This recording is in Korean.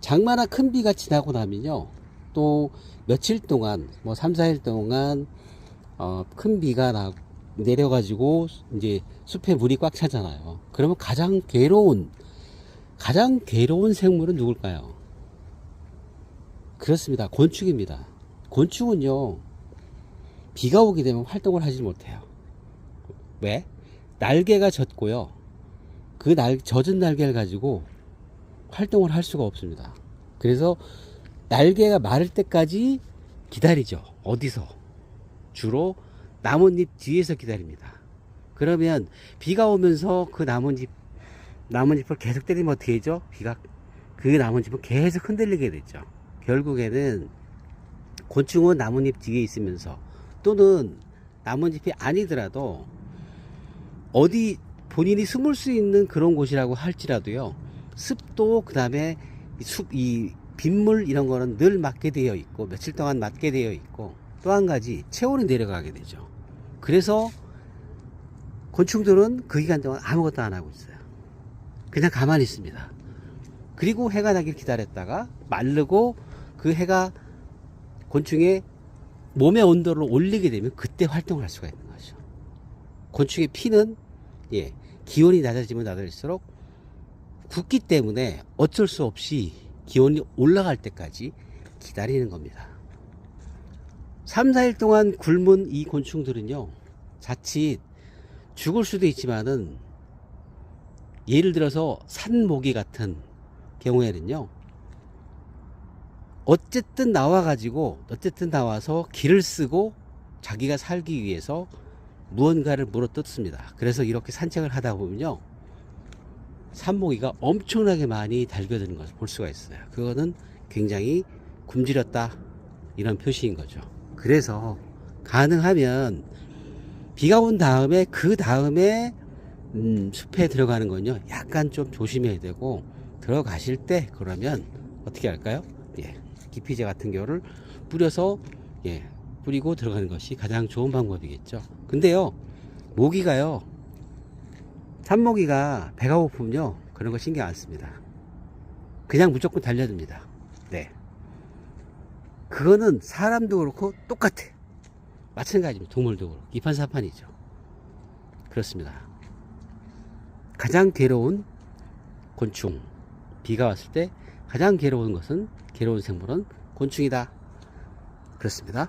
장마나 큰 비가 지나고 나면요. 또 며칠 동안 뭐 3, 4일 동안 어, 큰 비가 나 내려가지고 이제 숲에 물이 꽉 차잖아요. 그러면 가장 괴로운 가장 괴로운 생물은 누굴까요? 그렇습니다. 곤충입니다. 곤충은요. 비가 오게 되면 활동을 하지 못해요. 왜? 날개가 젖고요. 그 날, 젖은 날개를 가지고 활동을 할 수가 없습니다. 그래서 날개가 마를 때까지 기다리죠. 어디서? 주로 나뭇잎 뒤에서 기다립니다. 그러면 비가 오면서 그 나뭇잎, 나뭇잎을 계속 때리면 어떻게 되죠? 비가, 그 나뭇잎은 계속 흔들리게 되죠. 결국에는 곤충은 나뭇잎 뒤에 있으면서 또는 나뭇잎이 아니더라도 어디 본인이 숨을 수 있는 그런 곳이라고 할지라도요 습도 그 다음에 숲이 빗물 이런 거는 늘 맞게 되어 있고 며칠 동안 맞게 되어 있고 또 한 가지 체온이 내려가게 되죠. 그래서 곤충들은 그 기간 동안 아무것도 안 하고 있어요. 그냥 가만히 있습니다. 그리고 해가 나길 기다렸다가 마르고 그 해가 곤충의 몸의 온도를 올리게 되면 그때 활동을 할 수가 있는 거죠. 곤충의 피는 예, 기온이 낮아지면 낮아질수록 굳기 때문에 어쩔 수 없이 기온이 올라갈 때까지 기다리는 겁니다. 3, 4일 동안 굶은 이 곤충들은요, 자칫 죽을 수도 있지만은 예를 들어서 산모기 같은 경우에는요, 어쨌든 나와가지고, 어쨌든 나와서 길을 쓰고 자기가 살기 위해서 무언가를 물어 뜯습니다. 그래서 이렇게 산책을 하다 보면요, 산모기가 엄청나게 많이 달겨드는 것을 볼 수가 있어요. 그거는 굉장히 굶주렸다. 이런 표시인 거죠. 그래서 가능하면 비가 온 다음에 그 다음에 음, 숲에 들어가는 건요 약간 좀 조심해야 되고 들어가실 때 그러면 어떻게 할까요? 예, 기피제 같은 경우를 뿌려서 예, 뿌리고 들어가는 것이 가장 좋은 방법이겠죠. 근데요 모기가요 산모기가 배가 고프면요 그런 거 신경 안 씁니다. 그냥 무조건 달려듭니다. 네. 그거는 사람도 그렇고 똑같아. 마찬가지입니다. 동물도 그렇고. 이판사판이죠. 그렇습니다. 가장 괴로운 곤충. 비가 왔을 때 가장 괴로운 것은, 괴로운 생물은 곤충이다. 그렇습니다.